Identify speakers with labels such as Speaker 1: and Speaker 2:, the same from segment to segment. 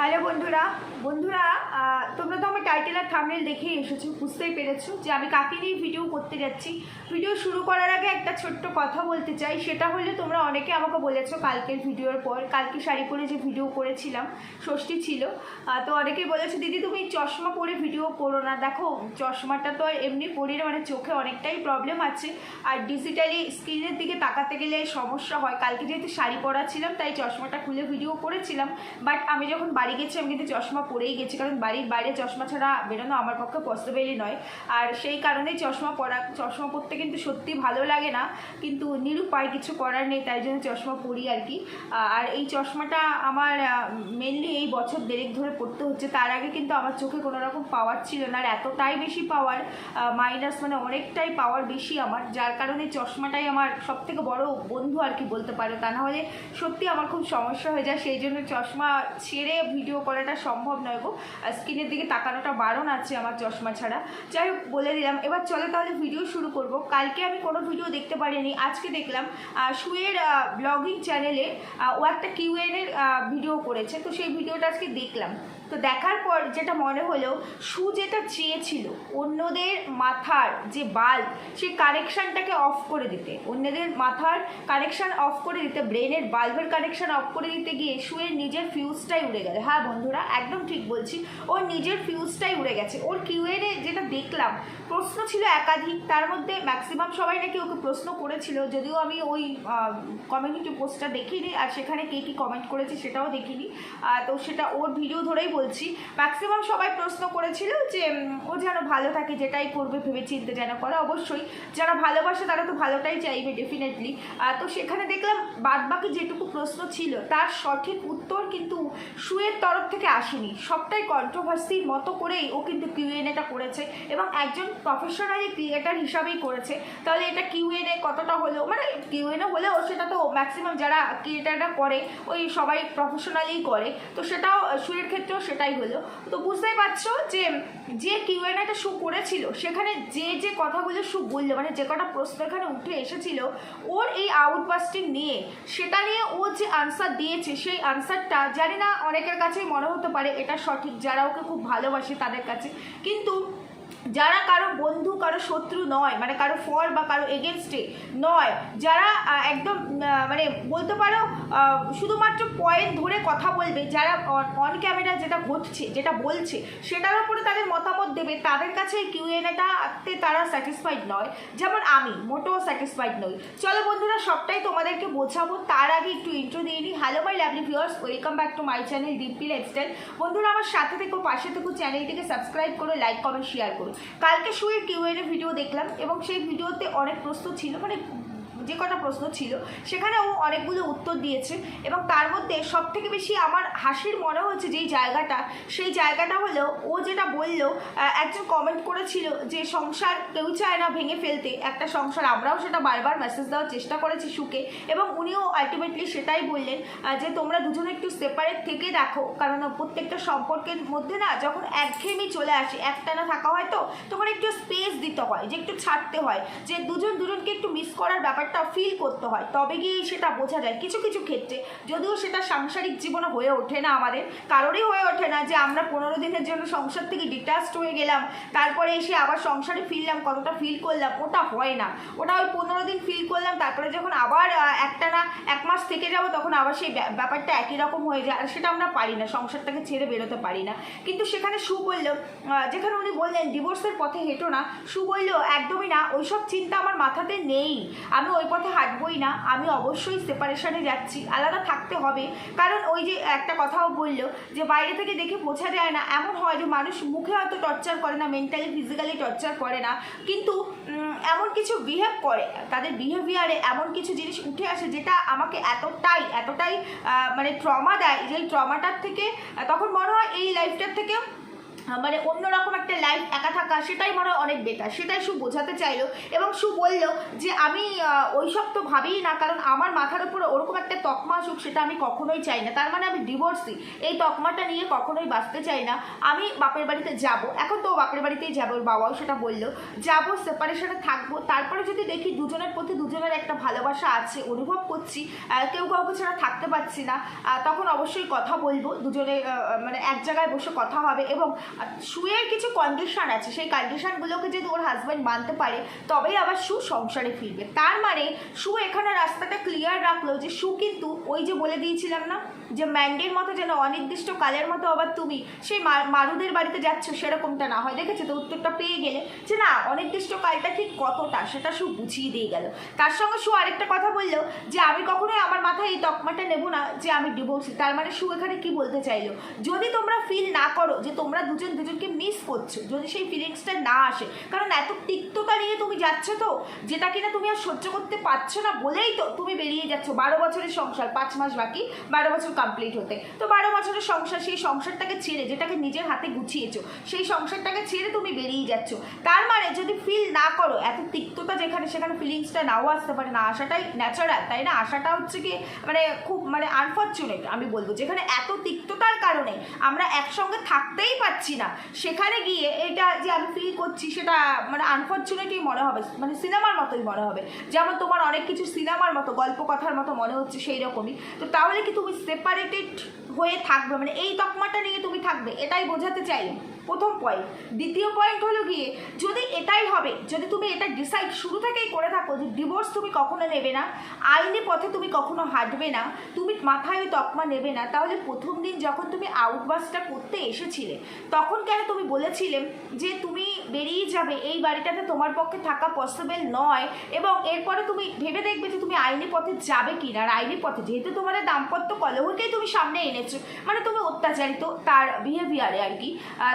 Speaker 1: Hello বন্ধুরা বন্ধুরা তোমরা তো আমার টাইটেল আর থামনেল দেখেই এসেছ, বুঝতেই পেরেছ যে আমি কাকে নিয়ে ভিডিও করতে যাচ্ছি। ভিডিও শুরু করার আগে একটা ছোট্ট কথা বলতে চাই, সেটা হলে তোমরা অনেকে আমাকে বলেছ কালকের ভিডিওর পর, কালকে শাড়ি পরে যে ভিডিও করেছিলাম, ষষ্ঠী ছিল তো অনেকেই বলেছ, দিদি, তুমি চশমা পরে ভিডিও করো না। দেখো, চশমাটা তো এমনি পরি না মানে চোখে অনেকটাই প্রবলেম আছে। আর ডিজিটালি স্ক্রিনের দিকে তাকাতে গেলে সমস্যা হয়। কালকে যেহেতু শাড়ি পরা ছিলাম তাই চশমাটা খুলে ভিডিও করেছিলাম। বাট আমি যখন বাড়ি গেছি, আমি কিন্তু চশমা পরেই গেছি, কারণ বাড়ির বাইরে চশমা ছাড়া বেরোনো আমার পক্ষে পসিবলই নয়। আর সেই কারণেই চশমা পরা, চশমা পরতে কিন্তু সত্যি ভালো লাগে না, কিন্তু নিরুপায় কিছু করার নেই, তাই জন্য চশমা পরি আর কি। আর এই চশমাটা আমার মেনলি এই বছর দেড়েক ধরে পড়তে হচ্ছে, তার আগে কিন্তু আমার চোখে কোনো রকম পাওয়ার ছিল না, আর এতটাই বেশি পাওয়ার মাইনাস মানে অনেকটাই পাওয়ার বেশি আমার, যার কারণে চশমাটাই আমার সব থেকে বড় বন্ধু আর কি বলতে পারো। তা না হলে সত্যি আমার খুব সমস্যা হয়ে যায়, সেই জন্য চশমা ছেড়ে ভিডিও করাটা সম্ভব নয় গো। স্ক্রিনের দিকে তাকানোটা বারণ আছে আমার চশমা ছাড়া। যাই হোক, বলে দিলাম। এবার চলো তাহলে ভিডিও শুরু করব। কালকে আমি কোনো ভিডিও দেখতে পারিনি, আজকে দেখলাম শুয়ের ব্লগিং চ্যানেলে ও একটা কিউএনের ভিডিও করেছে। তো সেই ভিডিওটা আজকে দেখলাম। তো দেখার পর যেটা মনে হলো, সু যেটা চেয়েছিল, অন্যদের মাথার যে বাল্ব সেই কানেকশানটাকে অফ করে দিতে। অন্যদের মাথার কানেকশান অফ করে দিতে ব্রেনের বাল্বের কানেকশান অফ করে দিতে গিয়ে সুয়ের নিজের ফিউজটাই উড়ে গেল। হ্যাঁ বন্ধুরা, একদম ঠিক বলছি ওর নিজের ফিউজটাই উড়ে গেছে। ওর কিউএনে যেটা দেখলাম, প্রশ্ন ছিল একাধিক, তার মধ্যে ম্যাক্সিমাম সবাই নাকি ওকে প্রশ্ন করেছিল। যদিও আমি ওই কমিউনিটি পোস্টটা দেখিনি, আর সেখানে কে কী কমেন্ট করেছে সেটাও দেখিনি। তো সেটা ওর ভিডিও ধরেই বলছি ম্যাক্সিমাম সবাই প্রশ্ন করেছিল যে ও যেন ভালো থাকে, যেটাই করবে ভেবে চিন্তে যেন করে। অবশ্যই যারা ভালোবাসে, তারা তো ভালোটাই চাইবে ডেফিনেটলি তো সেখানে দেখলাম বাদ বাকি যেটুকু প্রশ্ন ছিল, তার সঠিক উত্তর কিন্তু সুয়ের তরফ থেকে আসেনি। সবটাই কন্ট্রোভার্সির মতো করেই ও কিন্তু কিউএনএটা করেছে এবং একজন প্রফেশনালি ক্রিয়েটার হিসাবেই করেছে। তাহলে এটা কিউএনএ কতটা হলো? মানে কিউএনএ হলেও সেটা তো ম্যাক্সিমাম যারা ক্রিয়েটাররা করে, ওই সবাই প্রফেশনালিই করে। তো সেটাও সুয়ের ক্ষেত্রেও সেটাই হলো। তো বুঝতেই পারছ যে যে কিউএনআইটা শু করেছিল, সেখানে যে যে কথাগুলো শু বলল মানে যে কটা প্রশ্ন এখানে উঠে এসেছিল, ওর এই আউটবাস্টিং নিয়ে, সেটা নিয়ে ও যে আনসার দিয়েছে, সেই আনসারটা জানি না অনেকের কাছেই মনে হতে পারে এটা সঠিক, যারা ওকে খুব ভালোবাসে তাদের কাছে। কিন্তু যারা কারও বন্ধু, কারও শত্রু নয় মানে কারও ফর বা কারও এগেনস্টে নয়, যারা একদম মানে বলতে পারো শুধুমাত্র পয়েন্ট ধরে কথা বলবে, যারা অন ক্যামেরা যেটা ঘটছে, যেটা বলছে, সেটার উপরে তাদের মতামত দেবে, তাদের কাছে কিউএনএটাতে তারা স্যাটিসফাইড নয়। যেমন আমি, মোটেও স্যাটিসফাইড নই। চলো বন্ধুরা, সবটাই তোমাদেরকে বোঝাবো, তার আগে একটু ইন্ট্রো দিয়ে নিই। Hello my lovely viewers welcome back to my channel DP lifestyle বন্ধুরা, আমার সাথে থেকো, পাশে থেকো চ্যানেলটিকে সাবস্ক্রাইব করো লাইক কমেন্ট শেয়ার করো। কালকে শুয়ে কিউএনএ ভিডিও দেখলাম এবং সেই ভিডিওতে অনেক প্রশ্ন ছিল মানে যে কটা প্রশ্ন ছিল সেখানে ও অনেকগুলো উত্তর দিয়েছে এবং তার মধ্যে সব থেকে বেশি আমার হাসির মনে হচ্ছে যেই জায়গাটা, সেই জায়গাটা হলো ও যেটা বলল একজন কমেন্ট করেছিল যে সংসার কেউ চায় না ভেঙে ফেলতে, একটা সংসার আমরাও সেটা বারবার মেসেজ দেওয়ার চেষ্টা করেছি সুকে এবং উনিও আলটিমেটলি সেটাই বললেন যে তোমরা দুজনে একটু সেপারেট থেকে দেখো, কারণ প্রত্যেকটা সম্পর্কের মধ্যে না যখন একঘেয়েমি চলে আসে, একটানা থাকা হয় তো, তখন একটু স্পেস দিতে হয়, যে একটু ছাড়তে হয়, যে দুজন দুজনকে একটু মিস করার ব্যাপারটা ফিল করতে হয়। তবে গিয়েই সেটা বোঝা যায় কিছু কিছু ক্ষেত্রে। যদিও সেটা সাংসারিক জীবনে হয়ে ওঠে না আমাদের। কারোরই হয়ে ওঠে না যে আমরা পনেরো দিনের জন্য সংসার থেকে ডিটাচড হয়ে গেলাম, তারপরে এসে আবার সংসারে ফিরলাম, কতটা ফিল করলাম, ওটা হয় না। ওটা ওই পনেরো দিন ফিল করলাম, তারপরে যখন আবার একটা না এক মাস থেকে যাব, তখন আবার সেই ব্যা- ব্যাপারটা একই রকম হয়ে যায়। আর সেটা আমরা পারি না, সংসারটাকে ছেড়ে বেরোতে পারি না। কিন্তু সেখানে সু বলল যেখানে উনি বললেন ডিভোর্সের পথে হেঁটো না। সু বলল একদমই না। ওইসব চিন্তা আমার মাথাতে নেই। আমি ওই পথে হাঁটবই না, আমি অবশ্যই সেপারেশনে যাচ্ছি। আলাদা থাকতে হবে। কারণ ওই যে একটা কথাও বলল যে, বাইরে থেকে দেখে বোঝা যায় না, এমন হয় যে, মানুষ মুখে হয়তো টর্চার করে না মেন্টালি ফিজিক্যালি টর্চার করে না। কিন্তু এমন কিছু বিহেভ করে, তাদের বিহেভিয়ারে এমন কিছু জিনিস উঠে আসে যেটা আমাকে এতটাই এতটাই মানে ট্রমা দেয় যে ট্রমাটার থেকে, তখন মনে হয় এই লাইফটার থেকে মানে অন্যরকম একটা লাইফ একা থাকা, সেটাই মনে অনেক বেটার সেটাই সু বোঝাতে চাইলো এবং সু বলল যে আমি ওইসব তো ভাবিই না, কারণ আমার মাথার উপরে ওরকম একটা তকমা আসুক সেটা আমি কখনোই চাই না। তার মানে আমি ডিভোর্সি এই তকমাটা নিয়ে কখনোই বাঁচতে চাই না। আমি বাপের বাড়িতে যাব। এখন তো বাপের বাড়িতেই যাব, ওর বাবাও সেটা বলল। যাব সেপারেশনে থাকব। তারপরে যদি দেখি দুজনের প্রতি দুজনের একটা ভালোবাসা আছে, অনুভব করছি কেউ কাউকে ছাড়া থাকতে পারছি না তখন অবশ্যই কথা বলব। দুজনে মানে এক জায়গায় বসে কথা হবে এবং শুয়ের কিছু কন্ডিশন আছে, সেই কন্ডিশনগুলোকে যদি ওর হাজব্যান্ড মানতে পারে, তবেই আবার সু সংসারে ফিরবে। তার মানে সু এখানে রাস্তাটা ক্লিয়ার রাখল যে সু কিন্তু ওই যে বলে দিয়েছিলাম না যে ম্যান্ডের মতো যেন অনির্দিষ্ট কালের মতো আবার তুমি, সেই মারুদের বাড়িতে যাচ্ছ, সেরকমটা না হয়। দেখেছ তো? উত্তরটা পেয়ে গেলে যে না, অনির্দিষ্ট কালটা ঠিক কতটা, সেটা সু বুঝিয়ে দিয়ে গেল। তার সঙ্গে সু আরেকটা কথা বলল যে, আমি কখনোই আমার মাথায় এই তকমাটা নেব না যে আমি ডিভোর্সি তার মানে সু এখানে কি বলতে চাইলো? যদি তোমরা ফিল না করো যে তোমরা দুজন দুজনকে মিস করছ, যদি সেই ফিলিংসটা না আসে, কারণ এত তিক্ততা নিয়ে তুমি যাচ্ছ তো, যেটা কিনা তুমি আর সহ্য করতে পারছ না বলেই তো তুমি বেরিয়ে যাচ্ছ। বারো বছরের সংসার, পাঁচ মাস বাকি, বারো বছর কমপ্লিট হতে। তো বারো বছরের সংসার, সেই সংসারটাকে ছেড়ে যেটাকে নিজের হাতে গুছিয়েছো, সেই সংসারটাকে ছেড়ে তুমি বেরিয়ে যাচ্ছ। তার মানে যদি ফিল না করো, এত তিক্ততা যেখানে সেখানে ফিলিংসটা নাও আসতে পারে না আসাটাই ন্যাচারাল তাই না? আসাটা হচ্ছে কি মানে খুব মানে আনফর্চুনেট আমি বলব। যেখানে এত তিক্ততার কারণে আমরা একসঙ্গে থাকতেই পারছি না, সেখানে গিয়ে এটা যে আমি ফিল করছি, সেটা মানে আনফর্চুনেটই মনে হবে মানে সিনেমার মতোই মনে হবে। যেমন তোমার অনেক কিছু সিনেমার মতো, গল্প কথার মতো মনে হচ্ছে সেই রকমই তো তাহলে কি তুমি সেপারেটেড হয়ে থাকবে মানে এই তকমাটা নিয়ে তুমি থাকবে এটাই বোঝাতে চাই। প্রথম পয়েন্ট দ্বিতীয় পয়েন্ট হলো গিয়ে, যদি এটাই হবে, যদি তুমি এটা ডিসাইড শুরু থেকেই করে থাকো যে ডিভোর্স তুমি কখনো নেবে না, আইনি পথে তুমি কখনো হাঁটবে না, তুমি মাথায় তকমা নেবে না, তাহলে প্রথম দিন যখন তুমি আউটবাসটা করতে এসেছিলে, তখন কেন তুমি বলেছিলে যে তুমি বেরিয়ে যাবে, এই বাড়িটাতে তোমার পক্ষে থাকা পসিবল নয়, এবং এরপরে তুমি ভেবে দেখবে যে তুমি আইনি পথে যাবে কি না আর আইনি পথে যেহেতু তোমাদের দাম্পত্য কলহকেই তুমি সামনে এনেছো মানে তুমি অত্যাচারিত তার বিহেভিয়ারে আর কি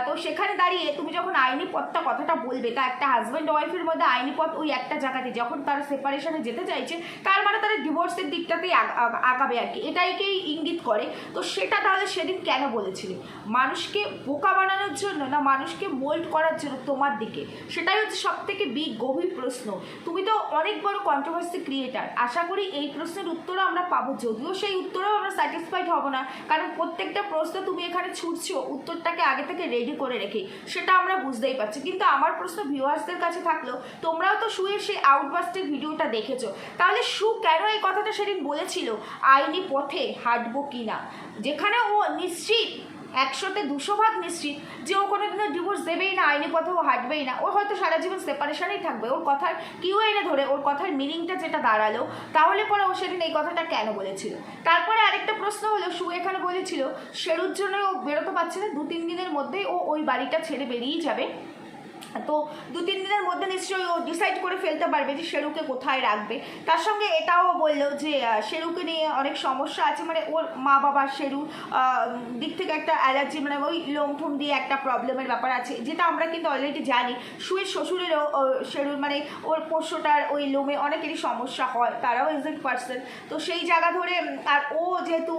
Speaker 1: তো সেখানে দাঁড়িয়ে তুমি যখন আইনি পথটা কথাটা বলবে, তা একটা হাজব্যান্ড ওয়াইফের মধ্যে আইনি পথ ওই একটা জায়গাতে যখন তারা সেপারেশনে যেতে চাইছে, তার মানে তারা ডিভোর্সের দিকটাতেই আগ- আগ- আগাবে আর কি। এটাইকেই ইঙ্গিত করে। তো সেটা তাহলে সেদিন কেন বলেছিলে? মানুষকে বোকা বানানোর জন্য না মানুষকে মোল্ড করার জন্য তোমার দিকে? সেটাই হচ্ছে সব থেকে বিগ গভীর প্রশ্ন। তুমি তো অনেক বড় কন্ট্রোভার্সি ক্রিয়েটার আশা করি এই প্রশ্নের উত্তরও আমরা পাবো। যদিও সেই উত্তরেও আমরা স্যাটিসফাইড হব না। কারণ প্রত্যেকটা প্রশ্ন তুমি এখানে ছুটছো, উত্তরটাকে আগে থেকে রেডি করে রেখে, সেটা আমরা বুঝতেই পারছি। কিন্তু আমার প্রশ্ন ভিউয়ার্সদের কাছে থাকলেও তোমরাও তো শুয়ে সেই আউটবাস্টের ভিডিওটা দেখেছ। তাহলে সু কেন এই কথাটা সেদিন বলেছিল? আইনি পথে হাঁটবো কি না যেখানে ও নিশ্চিত একশোতে দুশো ভাগ নিশ্চিত যে ও কোনো দিনও ডিভোর্স দেবেই না, আইনি ও হাঁটবেই না। ও হয়তো সারা জীবন সেপারেশনেই থাকবে। ওর কথার কিউ এনে ধরে, ওর কথার মিনিংটা যেটা দাঁড়াল, তাহলে পরে ও সেদিন এই কথাটা কেন বলেছিল? তারপরে আরেকটা প্রশ্ন হলো, সু এখানে বলেছিল, শেরুর জন্য ও বেরোতে পারছে না দু তিন দিনের মধ্যেই ও ওই বাড়িটা ছেড়ে বেরিয়েই যাবে। তো দু তিন দিনের মধ্যে নিশ্চয়ই ও ডিসাইড করে ফেলতে পারবে যে শেরুকে কোথায় রাখবে। তার সঙ্গে এটাও বলল যে শেরুকে নিয়ে অনেক সমস্যা আছে। মানে ওর মা বাবা শেরু দিক থেকে একটা অ্যালার্জি মানে ওই লোমঠুম দিয়ে একটা প্রবলেমের ব্যাপার আছে যেটা আমরা কিন্তু অলরেডি জানি। সুয়ের শ্বশুরেরও শেরুর মানে ওর পোষ্যটার ওই লোমে অনেকেরই সমস্যা হয় তারাও এক্সেক্ট পার্সন তো সেই জায়গা ধরে আর ও যেহেতু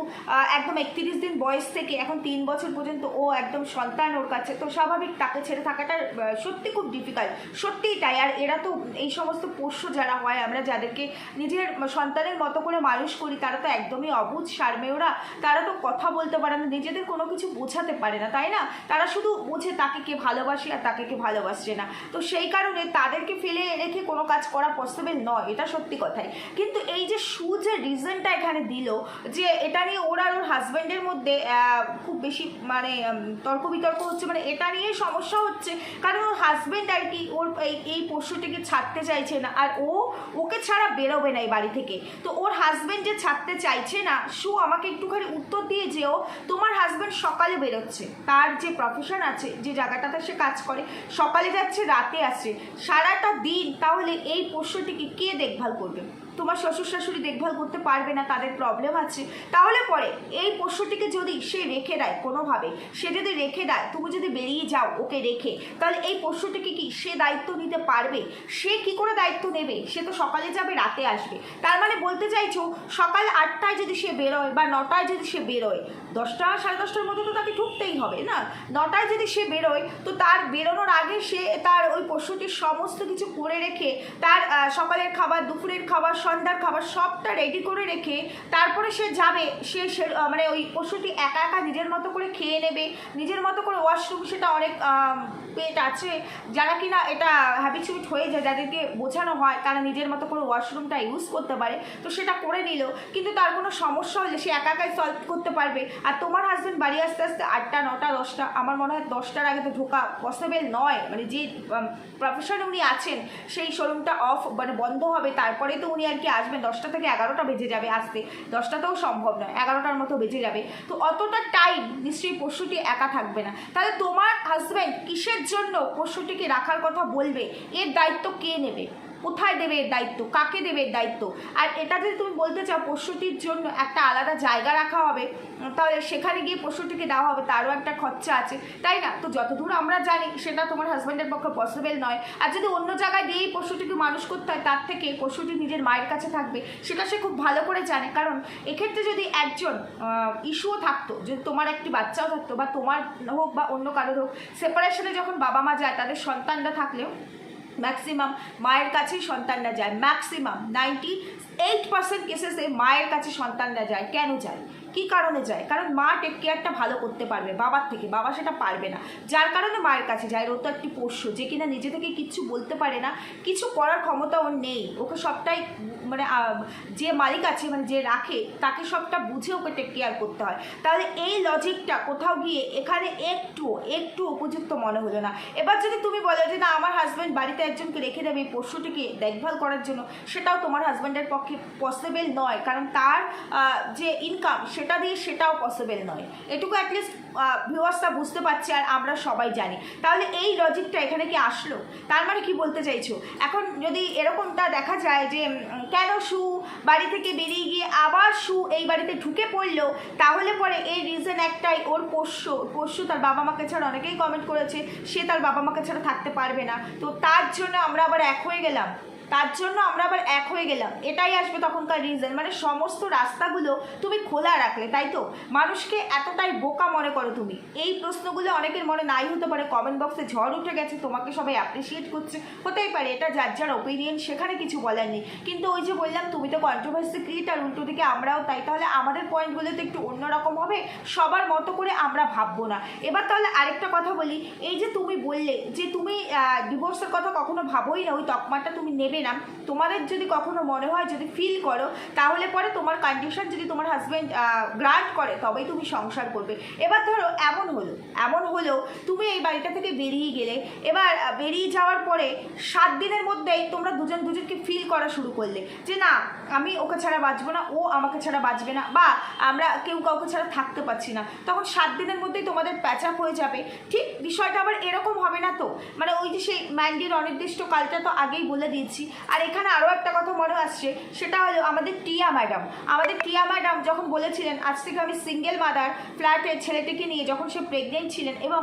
Speaker 1: একদম একত্রিশ দিন বয়স থেকে এখন তিন বছর পর্যন্ত ও একদম সন্তান ওর কাছে তো স্বাভাবিক তাকে ছেড়ে থাকাটা আহ, সত্যি খুব ডিফিকাল্ট সত্যিই তাই। আর এরা তো এই সমস্ত পোষ্য যারা হয়, আমরা যাদেরকে নিজের সন্তানের মতো করে মানুষ করি, তারা তো একদমই অবুঝ, সারমেয়রা। তারা তো কথা বলতে পারে না, নিজেদের কোনো কিছু বোঝাতে পারে না, তাই না? তারা শুধু বোঝে তাকে কে ভালোবাসে আর তাকে কে ভালোবাসছে না। তো সেই কারণে তাদেরকে ফেলে রেখে কোনো কাজ করা পসিবল নয়, এটা সত্যি কথাই। কিন্তু এই যে সু যে রিজনটা এখানে দিল, যে এটা নিয়ে ওর ওর হাজব্যান্ডের মধ্যে খুব বেশি মানে তর্ক বিতর্ক হচ্ছে মানে এটা নিয়ে সমস্যা হচ্ছে। কারণ ওর হাজব্যান্ড কি ওর এই পশুটিকে ছাড়তে চাইছে না। আর ও, ওকে ছাড়া বেরোবে না এই বাড়ি থেকে। তো ওর হাজব্যান্ড যে ছাড়তে চাইছে না, সু আমাকে একটুখানি উত্তর দিয়ে যেও, তোমার হাজব্যান্ড সকালে বেরোচ্ছে। তার যে প্রফেশন আছে, যে জায়গাটাতে সে কাজ করে, সকালে যাচ্ছে, রাতে আসছে। সারাটা দিন তাহলে এই পোষ্যটিকে কে দেখভাল করবে? তোমার শ্বশুর শাশুড়ি দেখভাল করতে পারবে না, তাদের প্রবলেম আছে। তাহলে পরে এই পোষ্যটিকে যদি সে রেখে দেয় কোনোভাবে, সে যদি রেখে দেয়, তুমি যদি বেরিয়ে যাও ওকে রেখে, তাহলে এই পোষ্যটিকে কি সে দায়িত্ব নিতে পারবে? সে কি করে দায়িত্ব নেবে? সে তো সকালে যাবে, রাতে আসবে। তার মানে বলতে চাইছো, সকাল আটটায় যদি সে বেরোয় বা নটায় যদি সে বেরোয়, দশটা, সাড়ে দশটার মধ্যে তো তাকে ঢুকতেই হবে, না? নটায় যদি সে বেরোয়, তো তার বেরোনোর আগে সে তার ওই পশুটির সমস্ত কিছু করে রেখে, তার সকালের খাবার, দুপুরের খাবার সন্ধ্যার খাবার সবটা রেডি করে রেখে তারপরে সে যাবে, সে মানে ওই পশুটি একা একা নিজের মতো করে খেয়ে নেবে, নিজের মতো করে ওয়াশরুম সেটা অনেক পেট আছে, যারা কিনা এটা হ্যাবিচুয়েট হয়ে যায়, যাদেরকে বোঝানো হয়, তারা নিজের মতো করে ওয়াশরুমটা ইউজ করতে পারে, তো সেটা করে নিল। কিন্তু তার কোনো সমস্যা হলে সে একা একাই সলভ করতে পারবে। আর তোমার হাজব্যান্ড বাড়ি আসতে আসতে আটটা, নটা, দশটা, আমার মনে হয় দশটার আগে তো ঢোকা পসিবল নয়। মানে যে প্রফেশনে উনি আছেন, সেই শোরুমটা অফ মানে বন্ধ হবে তারপরে তো উনি আর কি আসবেন, দশটা থেকে এগারোটা বেজে যাবে আসতে। দশটাতেও সম্ভব নয়, এগারোটার মতো বেজে যাবে। তো অতটা টাইম নিশ্চয়ই পশুটি একা থাকবে না। তাহলে তোমার হাজব্যান্ড কিসের জন্য পশুটিকে রাখার কথা বলবে? এর দায়িত্ব কে নেবে? কোথায় দেবে এর দায়িত্ব? কাকে দেবে এর দায়িত্ব? আর এটা যদি তুমি বলতে চাও পশুটির জন্য একটা আলাদা জায়গা রাখা হবে, তাহলে সেখানে গিয়ে পশুটিকে দেওয়া হবে, তারও একটা খরচা আছে। তাই না? তো যতদূর আমরা জানি, সেটা তোমার হাজব্যান্ডের পক্ষে পসিবল নয়। আর যদি অন্য জায়গায় দিয়েই পশুটিকে মানুষ করতে হয়, তার থেকে পশুটি নিজের মায়ের কাছে থাকবে, সেটা সে খুব ভালো করে জানে। কারণ এক্ষেত্রে যদি একজন ইস্যুও থাকতো যদি তোমার একটি বাচ্চাও থাকতো, বা তোমার হোক বা অন্য কারোর হোক সেপারেশনে যখন বাবা মা যায়, তাদের সন্তানরা থাকলেও ম্যাক্সিমাম মায়ের কাছেই সন্তানরা যায়। ম্যাক্সিমাম নাইনটি এইট পার্সেন্ট কেসেসে মায়ের কাছে সন্তানরা যায়। কেন যায়? কি কারণে যায়? কারণ মা টেক কেয়ারটা ভালো করতে পারবে বাবার থেকে, বাবা সেটা পারবে না। যার কারণে মায়ের কাছে যায় ও তো একটি পোষ্য যে কিনা নিজে থেকে কিচ্ছু বলতে পারে না, কিছু করার ক্ষমতা ওর নেই। ওকে সবটাই মানে যে মালিক আছে মানে যে রাখে, তাকে সবটা বুঝে ওকে টেক কেয়ার করতে হয়। তাহলে এই লজিকটা কোথাও গিয়ে এখানে একটু একটু উপযুক্ত মনে হলো না। এবার যদি তুমি বলো যে, না, আমার হাজব্যান্ড বাড়িতে একজনকে রেখে দেবে এই পোষ্যটিকে দেখভাল করার জন্য, সেটাও তোমার হাজব্যান্ডের পক্ষে পসিবল নয়। কারণ তার যে ইনকাম সেটা দিয়ে সেটাও পসিবল নয়। এটুকু অ্যাটলিস্ট ভিউয়ার্সটা বুঝতে পারছি আর আমরা সবাই জানি। তাহলে এই লজিকটা এখানে কি আসলো? তার মানে কি বলতে চাইছো? এখন যদি এরকমটা দেখা যায় যে কেন শু বাড়ি থেকে বেরিয়ে গিয়ে আবার শু এই বাড়িতে ঢুকে পড়ল, তাহলে পরে এই রিজন একটাই, ওর পোষ্য পোষ্য তার বাবা মাকে ছাড়া অনেকেই কমেন্ট করেছে, সে তার বাবা মাকে ছাড়া থাকতে পারবে না। তো তার জন্য আমরা আবার এক হয়ে গেলাম। তার জন্য আমরা আবার এক হয়ে গেলাম। এটাই আসবে তখনকার রিজন মানে সমস্ত রাস্তাগুলো তুমি খোলা রাখলে, তাই তো? মানুষকে এতটাই বোকা মনে করো তুমি। এই প্রশ্নগুলো অনেকের মনে নাই হতে পারে। কমেন্ট বক্সে ঝড় উঠে গেছে, তোমাকে সবাই অ্যাপ্রিসিয়েট করছে। হতেই পারে, এটা যার যার ওপিনিয়ন সেখানে কিছু বলার নেই। কিন্তু ওই যে বললাম, তুমি তো কন্ট্রোভার্সি ক্রিয়েট আর উল্টো দিকে আমরাও তাই। তাহলে আমাদের পয়েন্টগুলো তো একটু অন্যরকম হবে। সবার মতো করে আমরা ভাববো না। এবার তাহলে আরেকটা কথা বলি। এই যে তুমি বললে যে তুমি ডিভোর্সের কথা কখনো ভাবোই না, ওই তকমাটা তুমি নেবে না তোমাদের যদি কখনো মনে হয়, যদি ফিল করো, তাহলে পরে তোমার কন্ডিশন যদি তোমার হাজব্যান্ড গ্রান্ট করে, তবেই তুমি সংসার করবে। এবার ধরো, এমন হলো এমন হলো, তুমি এই বাড়িটা থেকে বেরিয়ে গেলে, এবার বেরিয়ে যাওয়ার পরে সাত দিনের মধ্যেই তোমরা দুজন দুজনকে ফিল করা শুরু করলে। যে না, আমি ওকে ছাড়া বাঁচবো না, ও আমাকে ছাড়া বাঁচবে না, বা আমরা কেউ কাউকে ছাড়া থাকতে পারছি না। তখন সাত দিনের মধ্যেই তোমাদের প্যাচ আপ হয়ে যাবে। ঠিক, বিষয়টা আবার এরকম হবে না তো? মানে ওই যে সেই ম্যান্ডির অনির্দিষ্ট কালটা তো আগেই বলে দিয়েছি। আর এখানে আরও একটা কথা মনে আসছে, সেটা হলো আমাদের টিয়া ম্যাডাম। আমাদের টিয়া ম্যাডাম যখন বলেছিলেন, আজ থেকে আমি সিঙ্গেল মাদার ফ্ল্যাটে ছেলেটিকে নিয়ে যখন সে প্রেগনেন্ট ছিলেন এবং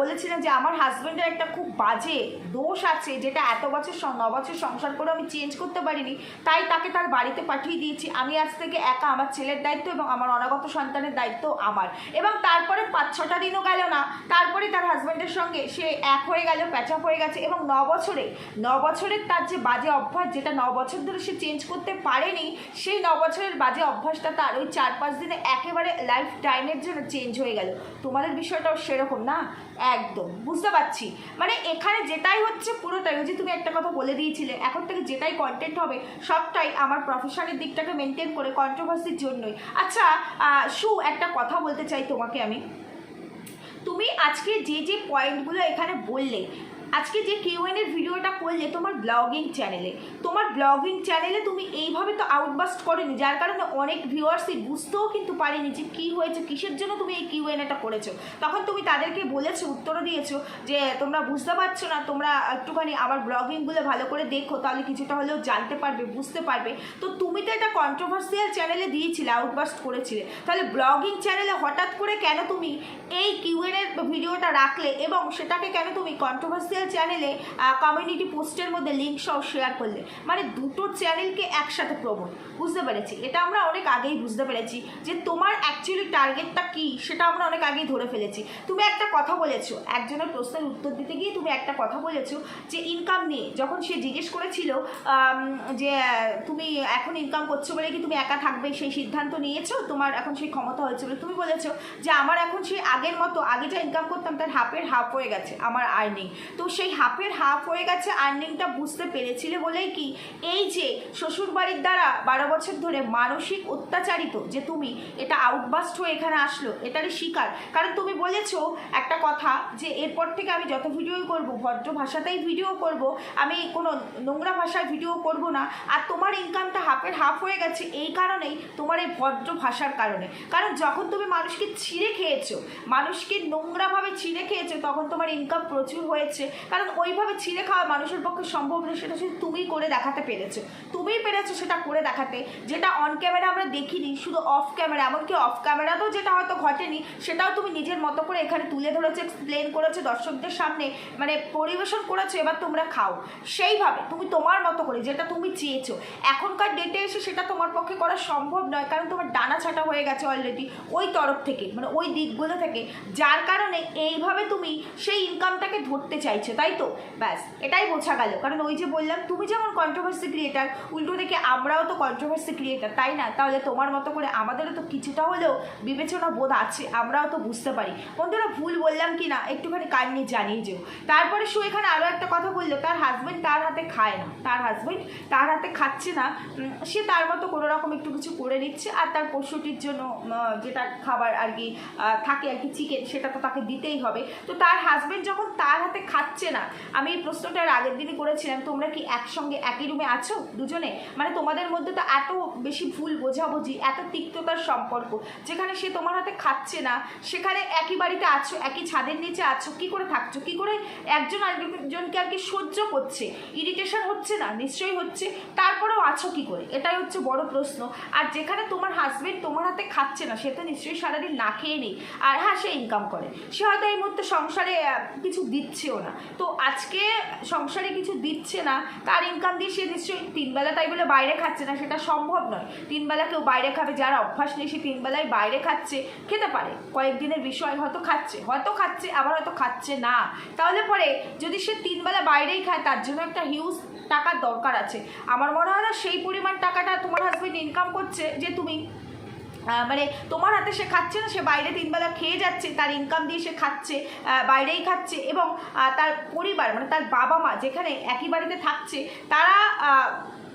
Speaker 1: বলেছিলেন যে আমার হাজব্যান্ডের একটা খুব বাজে দোষ আছে, যেটা এত বছর ন বছর সংসার করে আমি চেঞ্জ করতে পারিনি, তাই তাকে তার বাড়িতে পাঠিয়ে দিয়েছি। আমি আজ থেকে একা, আমার ছেলের দায়িত্ব এবং আমার অনাগত সন্তানের দায়িত্ব আমার। এবং তারপরে পাঁচ, ছটা দিনও গেল না, তারপরে তার হাজব্যান্ডের সঙ্গে সে এক হয়ে গেল প্যাচাপ হয়ে গেছে এবং ন বছরে, ন বছরের তার যে বাজে অভ্যাস যেটা ন বছর ধরে সে চেঞ্জ করতে পারেনি, সেই ন বছরের বাজে অভ্যাসটা তার ওই চার পাঁচ দিনে একেবারে লাইফ টাইমের জন্য চেঞ্জ হয়ে গেল। তোমাদের বিষয়টাও সেরকম না? একদম। বুঝতে পারছি। মানে এখানে যেটাই হচ্ছে পুরোটাই, ওই যে তুমি একটা কথা বলে দিয়েছিলে, এখন থেকে যেটাই কন্টেন্ট হবে, সবটাই আমার প্রফেশনের দিকটাকে মেনটেন করে কন্ট্রোভার্সির জন্যই। আচ্ছা সু, একটা কথা বলতে চাই তোমাকে আমি। তুমি আজকে যে যে পয়েন্টগুলো এখানে বললে আজকে যে কিউএন এর ভিডিওটা করলে তোমার ব্লগিং চ্যানেলে তোমার ব্লগিং চ্যানেলে তুমি এইভাবে তো আউটবাস্ট করনি, যার কারণে অনেক ভিউয়ার্সই বুঝতেও কিন্তু পারিনি যে কী হয়েছে, কিসের জন্য তুমি এই কিউএন এটা করেছ। তখন তুমি তাদেরকে বলেছ, উত্তরও দিয়েছ যে, তোমরা বুঝতে পারছ না, তোমরা একটুখানি আমার ব্লগিংগুলো ভালো করে দেখো, তাহলে কিছুটা হলেও জানতে পারবে, বুঝতে পারবে। তো তুমি তো এটা কন্ট্রোভার্সিয়াল চ্যানেলে দিয়েছিলে আউটবাস্ট করেছিলে। তাহলে ব্লগিং চ্যানেলে হঠাৎ করে কেন তুমি এই কিউএন এর ভিডিওটা রাখলে এবং সেটাকে কেন তুমি কন্ট্রোভার্সিয়াল চ্যানেলে কমিউনিটি পোস্টের মধ্যে লিঙ্ক সহ শেয়ার করলে। মানে দুটো চ্যানেলকে একসাথে প্রমোট বুঝতে পেরেছি? এটা আমরা অনেক আগেই বুঝতে পেরেছি যে তোমার অ্যাকচুয়ালি টার্গেটটা কী, সেটা আমরা অনেক আগেই ধরে ফেলেছি। তুমি একটা কথা বলেছ, একজনের প্রশ্নের উত্তর দিতে গিয়ে তুমি একটা কথা বলেছ যে ইনকাম নিয়ে। যখন সে জিজ্ঞেস করেছিল যে, তুমি এখন ইনকাম করছ বলে কি তুমি একা থাকবে, সেই সিদ্ধান্ত নিয়েছো? তোমার এখন সেই ক্ষমতা হয়েছে বলে তুমি বলেছ যে, আমার এখন সেই আগের মতো, আগে যা ইনকাম করতাম তার হাফের হাফ হয়ে গেছে, আমার আর্নিং তো সেই হাফের হাফ হয়ে গেছে আর্নিংটা বুঝতে পেরেছিলে বলেই কি? এই যে শ্বশুরবাড়ির দ্বারা বারো বছর ধরে মানসিক অত্যাচারিত যে তুমি, এটা আউটবাস্ট হয়ে এখানে আসলো, এটারই শিকার। কারণ তুমি বলেছ একটা কথা যে এরপর থেকে আমি যত ভিডিওই করব, ভদ্র ভাষাতেই ভিডিও করব, আমি কোনো নোংরা ভাষায় ভিডিও করব না, আর তোমার ইনকামটা হাফের হাফ হয়ে গেছে, এই কারণেই তোমার এই ভদ্র ভাষার কারণে। কারণ যখন তুমি মানুষকে ছিঁড়ে খেয়েছো, মানুষকে নোংরাভাবে ছিঁড়ে খেয়েছো, তখন তোমার ইনকাম প্রচুর হয়েছে কারণ ওইভাবে ছিঁড়ে খাওয়া মানুষের পক্ষে সম্ভব নয়, সেটা শুধু তুমিই করে দেখাতে পেরেছ। তুমিই পেরেছ সেটা করে দেখাতে। যেটা অন ক্যামেরা আমরা দেখিনি, শুধু অফ ক্যামেরা এমনকি অফ ক্যামেরাতেও যেটা হয়তো ঘটেনি, সেটাও তুমি নিজের মতো করে এখানে তুলে ধরেছো এক্সপ্লেন করেছ, দর্শকদের সামনে মানে পরিবেশন করেছ, এবার তোমরা খাও। সেইভাবে তুমি তোমার মতো করে যেটা তুমি চেয়েছো, এখনকার ডেটে এসে সেটা তোমার পক্ষে করা সম্ভব নয়, কারণ তোমার ডানা ছাটা হয়ে গেছে অলরেডি ওই তরফ থেকে মানে ওই দিকগুলো থেকে। যার কারণে এইভাবে তুমি সেই ইনকামটাকে ধরতে চাইছো। তাই তো? ব্যাস, এটাই বোঝা গেল। কারণ ওই যে বললাম, তুমি যেমন কন্ট্রোভার্সি ক্রিয়েটার উল্টো থেকে আমরাও তো কন্ট্রোভার্সি ক্রিয়েটার তাই না? তাহলে তোমার মতো করে আমাদেরও তো কিছুটা হলেও বিবেচনা বোধ আছে, আমরাও তো বুঝতে পারি। বন্ধুরা, ভুল বললাম কি না একটুখানি কান নিয়ে জানিয়ে যেও। তারপরে সু এখানে আরও একটা কথা বলল, তার হাজব্যান্ড তার হাতে খায় না। তার হাজব্যান্ড তার হাতে খাচ্ছে না সে তার মতো কোনো রকম একটু কিছু করে নিচ্ছে, আর তার পশুটির জন্য যেটা খাবার আর কি থাকে আর কি চিকেন সেটা তো তাকে দিতেই হবে। তো তার হাজব্যান্ড যখন তার হাতে খাচ্ছে না। আমি এই প্রশ্নটা এর আগের দিনই করেছিলাম। তোমরা কি একসঙ্গে একই রুমে আছো দুজনে? মানে তোমাদের মধ্যে তো এত বেশি ভুল বোঝাবুঝি, এত তিক্ততার সম্পর্ক, যেখানে সে তোমার হাতে খাচ্ছে না, সেখানে একই বাড়িতে আছো, একই ছাদের নিচে আছো, কি করে থাকছো? কি করে একজন আরেকজনকে আর কি সহ্য করছে ইরিটেশন হচ্ছে না? নিশ্চয়ই হচ্ছে? তারপরেও আছো কি করে? এটাই হচ্ছে বড় প্রশ্ন। আর যেখানে তোমার হাজবেন্ড তোমার হাতে খাচ্ছে না, সে তো নিশ্চয়ই সারাদিন না খেয়ে নেই। আর হ্যাঁ সে ইনকাম করে। সে হয়তো এই মুহূর্তে সংসারে কিছু দিচ্ছেও না। তো আজকে সংসারে কিছু দিচ্ছে না, তার ইনকাম দিয়ে সে নিশ্চয়ই তিনবেলা তাই বলে বাইরে খাচ্ছে না, সেটা সম্ভব নয়। তিনবেলা কেউ বাইরে খাবে, যার অভ্যাস নেই, সে তিনবেলায় বাইরে খাচ্ছে, খেতে পারে। কয়েকদিনের বিষয় হয়তো খাচ্ছে হয়তো খাচ্ছে, আবার হয়তো খাচ্ছে না। তাহলে পরে যদি সে তিনবেলা বাইরেই খায়, তার জন্য একটা হিউজ টাকার দরকার আছে। আমার মনে হয় না সেই পরিমাণ টাকাটা তোমার হাজবেন্ড ইনকাম করছে যে তুমি মানে তোমার হাতে সে খাচ্ছে না, সে বাইরে তিনবেলা খেয়ে যাচ্ছে, তার ইনকাম দিয়ে সে খাচ্ছে বাইরেই খাচ্ছে এবং তার পরিবার মানে তার বাবা মা যেখানে একই বাড়িতে থাকছে, তারা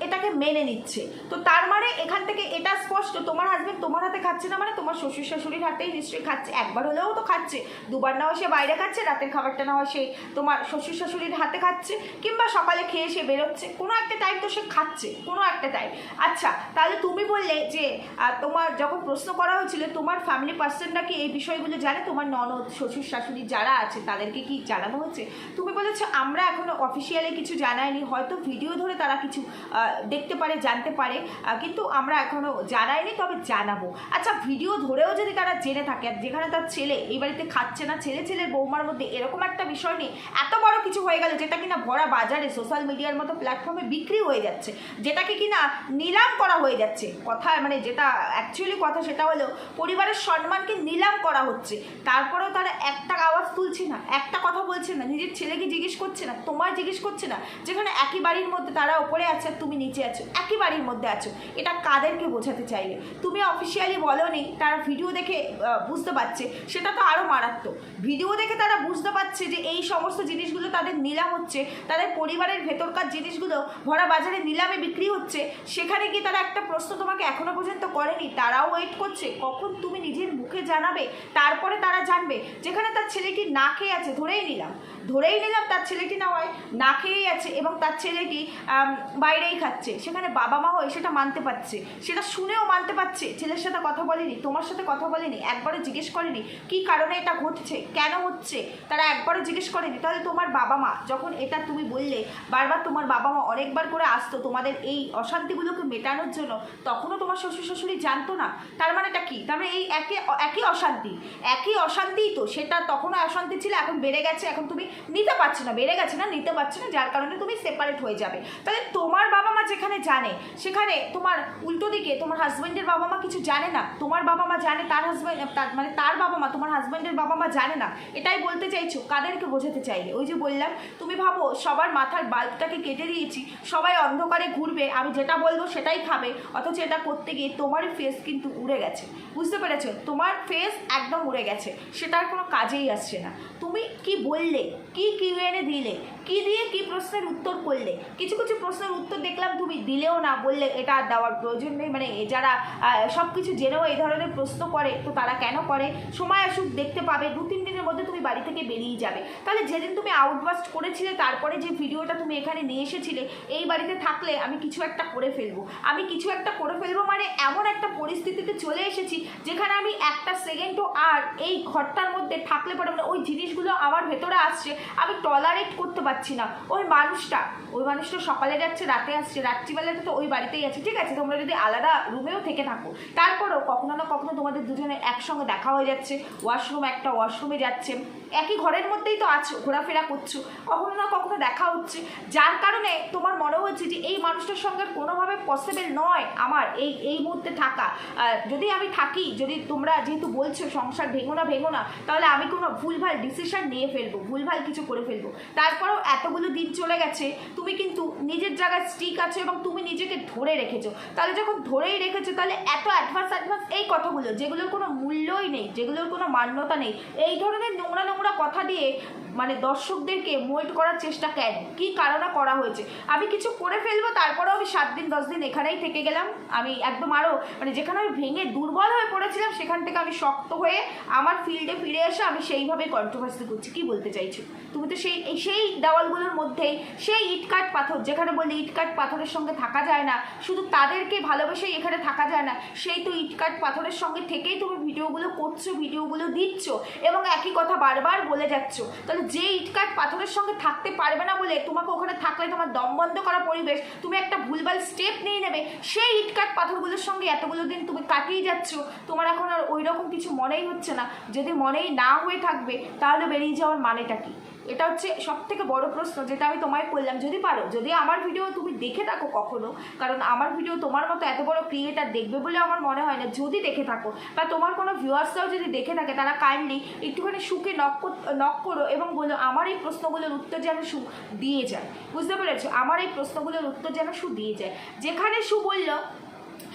Speaker 1: এটাকে মেনে নিচ্ছে। তো তার মানে এখান থেকে এটা স্পষ্ট, তোমার হাজবেন্ড তোমার হাতে খাচ্ছে না মানে তোমার শ্বশুর শাশুড়ির হাতেই নিশ্চয়ই খাচ্ছে। একবার হলেও তো খাচ্ছে। দুবার না হয় সে বাইরে খাচ্ছে, রাতের খাবারটা না হয় সে তোমার শ্বশুর শাশুড়ির হাতে খাচ্ছে কিংবা সকালে খেয়ে সে বেরোচ্ছে। কোনো একটা টাইম তো সে খাচ্ছে, কোনো একটা টাইম আচ্ছা তাহলে তুমি বললে যে তোমার যখন প্রশ্ন করা হয়েছিল তোমার ফ্যামিলি পার্সনরা কি এই বিষয়গুলো জানে? তোমার ননদ, শ্বশুর শাশুড়ি যারা আছে তাদেরকে কি জানানো হচ্ছে? তুমি বলেছ, আমরা এখনও অফিসিয়ালি কিছু জানাইনি। হয়তো ভিডিও ধরে তারা কিছু দেখতে পারে, জানতে পারে কিন্তু আমরা এখনও জানাইনি, তবে জানাব। আচ্ছা ভিডিও ধরেও যদি তারা জেনে থাকে, আর যেখানে তার ছেলে, এই বাড়িতে খাচ্ছে না, ছেলে ছেলের বৌমার মধ্যে এরকম একটা বিষয় নেই, এত বড় কিছু হয়ে গেল, যেটা কিনা ভরা বাজারে সোশ্যাল মিডিয়ার মতো প্ল্যাটফর্মে বিক্রি হয়ে যাচ্ছে, যেটাকে কিনা নিলাম করা হয়ে যাচ্ছে। কথা মানে যেটা অ্যাকচুয়ালি কথা, সেটা হলো পরিবারের সম্মানকে নিলাম করা হচ্ছে। তারপরেও তারা একটা আওয়াজ তুলছে না, একটা কথা বলছে না, নিজের ছেলেকে জিজ্ঞেস করছে না তোমার জিজ্ঞেস করছে না, যেখানে একই বাড়ির মধ্যে তারা ওপরে আছে তুমি নিচে আছো, একই বাড়ির মধ্যে আছো। এটা কাদেরকে বোঝাতে চাইলে? তুমি অফিসিয়ালি বলনি, তারা ভিডিও দেখে বুঝতে পারছে। সেটা তো আরও মারাত্মক। ভিডিও দেখে তারা বুঝতে পারছে যে এই সমস্ত জিনিসগুলো তাদের নিলাম হচ্ছে, তাদের পরিবারের ভেতরকার জিনিসগুলো ভরা বাজারে নিলামে বিক্রি হচ্ছে, সেখানে কি তারা একটা প্রশ্ন তোমাকে এখনও পর্যন্ত করেনি। তারাও ওয়েট করছে, কখন তুমি নিজের মুখে জানাবে, তারপরে তারা জানবে। যেখানে তার ছেলেটি না খেয়ে আছে, ধরেই নিলাম। ধরেই নিলাম তার ছেলেটি না হয়, না খেয়েই আছে, এবং তার ছেলেটি বাইরেই খাচ্ছে। সেখানে বাবা মা হয়ে সেটা মানতে পারছে, সেটা শুনেও মানতে পারছে, ছেলের সাথে কথা বলেনি, তোমার সাথে কথা বলেনি, একবারও জিজ্ঞেস করেনি, কি কারণে এটা ঘটছে, কেন হচ্ছে, তারা একবারও জিজ্ঞেস করেনি, তাহলে তোমার বাবা মা যখন এটা তুমি বললে, বারবার তোমার বাবা মা অনেকবার করে আসতো তোমাদের এই অশান্তিগুলোকে মেটানোর জন্য, তখনও তোমার শ্বশুর শাশুড়ি জানতো না, তার মানেটা কি? তার মানে এই একে একই অশান্তি একই অশান্তিই তো, সেটা তখনও অশান্তি ছিল, এখন বেড়ে গেছে, এখন তুমি নিতে পারছ না, বেড়ে গেছে না, নিতে পারছ না, যার কারণে তুমি সেপারেট হয়ে যাবে, তাহলে তোমার বাবা মা যেখানে জানে, সেখানে তোমার উল্টো দিকে তোমার হাজব্যান্ডের বাবা মা কিছু জানে না, তোমার বাবা মা জানে, তার হাজব্যান্ড মানে তার বাবা মা তোমার হাজব্যান্ডের বাবা মা জানে না। এটাই বলতে চাইছো, কাদেরকে বোঝাতে চাইলে? ওই যে বললাম, তুমি ভাবো সবার মাথার বাল্বটাকে কেটে দিয়েছি, সবাই অন্ধকারে ঘুরবে, আমি যেটা বলব সেটাই খাবে, অথচ এটা করতে গিয়ে তোমার ফেস কিন্তু উড়ে গেছে। বুঝতে পেরেছ? তোমার ফেস একদম উড়ে গেছে, সেটার কোনো কাজেই আসছে না। তুমি কি বললে? কি কিউএনে দিলে? কি দিয়ে কি প্রশ্নের উত্তর করলে? কিছু কিছু প্রশ্নের উত্তর দেখলাম, তুমি দিলেও না, বললে এটা আর দেওয়ার প্রয়োজন নেই। মানে যারা সব কিছু জেনেও এই ধরনের প্রশ্ন করে, তো তারা কেন করে? সময় আসুক, দেখতে পাবে। দু তিন দিনের মধ্যে তুমি বাড়ি থেকে বেরিয়ে যাবে। তাহলে যেদিন তুমি আউটবাস্ট করেছিলে, তারপরে যে ভিডিওটা তুমি এখানে নিয়ে এসেছিলে, এই বাড়িতে থাকলে আমি কিছু একটা করে ফেলব। আমি কিছু একটা করে ফেলব মানে এমন একটা পরিস্থিতিতে চলে এসেছি, যেখানে আমি একটা সেকেন্ডও আর এই ঘরটার মধ্যে থাকলে পরে মানে ওই জিনিসগুলো আমার ভেতরে আসছে, আমি টলারেট করতে পারছি না। ওই মানুষটা ওই মানুষটা সকালে যাচ্ছে, রাতে আসছে রাত্রিবেলাতে তো ওই বাড়িতেই আছে, ঠিক আছে? তোমরা যদি আলাদা রুমেও থেকে থাকো। তারপরেও কখনো না কখনো তোমাদের দুজনে একসঙ্গে দেখা হয়ে যাচ্ছে ওয়াশরুম একটা ওয়াশরুমে যাচ্ছে একই ঘরের মধ্যেই তো আছো, ঘোরাফেরা করছ, কখনো না কখনো দেখা হচ্ছে। যার কারণে তোমার মনে হচ্ছে যে এই মানুষটার সঙ্গে কোনোভাবে পসিবল নয় আমার এই এই মুহূর্তে থাকা। যদি আমি থাকি, যদি তোমরা যেহেতু বলছো সংসার ভেঙো না ভেঙো না, তাহলে আমি কোনো ভুলভাল ডিসিশন নিয়ে ফেলব, ভুলভাল কিছু করে ফেলব। তারপরেও এতগুলো দিন চলে গেছে, তুমি কিন্তু নিজের জায়গায় স্টিক আছো এবং তুমি নিজেকে ধরে রেখেছো। তাহলে যখন ধরেই রেখেছো, তাহলে এত অ্যাডভান্স অ্যাডভান্স এই কথাগুলো, যেগুলোর কোনো মূল্যই নেই, যেগুলোর কোনো মান্যতা নেই, এই ধরনের নোংরা নোংরা কথা দিয়ে মানে দর্শকদেরকে মোল্ড করার চেষ্টা কেন? কি কারণে করা হয়েছে? আমি কিছু করে ফেলব, তারপরেও আমি সাত দিন, দশ দিন এখানেই থেকে গেলাম। আমি একদম আরও মানে যেখানে আমি ভেঙে দুর্বল হয়ে পড়েছিলাম, সেখান থেকে আমি শক্ত হয়ে আমার ফিল্ডে ফিরে এসে আমি সেইভাবে কন্ট্রোভার্সি করছি। কি বলতে চাইছো? তুমি তো সেই সেই দেওয়ালগুলোর মধ্যেই, সেই ইটকাট পাথর, যেখানে বললে ইটকাট পাথরের সঙ্গে থাকা যায় না, শুধু তাদেরকে ভালোবেসেই এখানে থাকা যায় না, সেই তো ইটকাট পাথরের সঙ্গে থেকেই তুমি ভিডিওগুলো করছ, ভিডিওগুলো দিচ্ছ এবং একই কথা বারবার বলে যাচ্ছ। তাহলে যে ইটকাট পাথরের সঙ্গে থাকতে পারবে না বলে তোমাকে ওখানে থাকলে তোমার দম বন্ধ করা পরিবেশ, তুমি একটা ভুলভাল স্টেপ নিয়ে নেবে। সেই ইটকাট পাথরগুলোর সঙ্গে এতগুলো দিন তুমি কাটিয়ে যাচ্ছ, তোমার এখন আর ওই রকম কিছু মনেই হচ্ছে না। যদি মনেই না হয়ে থাকবে, তাহলে বেরিয়ে যাওয়ার মানেটা কি? এটা হচ্ছে সব থেকে বড় প্রশ্ন যেটা আমি তোমায় করলাম। যদি পারো, যদি আমার ভিডিও তুমি দেখে থাকো কখনো, কারণ আমার ভিডিও তোমার মতো এত বড় ক্রিয়েটার দেখবে বলে আমার মনে হয় না, যদি দেখে থাকো বা তোমার কোনো ভিউয়ার্সরাও যদি দেখে থাকে, তারা কাইন্ডলি একটুখানি সুখে নক নক করো এবং বলো, আমার এই প্রশ্নগুলোর উত্তর যেন সু দিয়ে যায়। বুঝতে পেরেছ? আমার এই প্রশ্নগুলোর উত্তর যেন সু, দিয়ে যায়। যেখানে সু বলল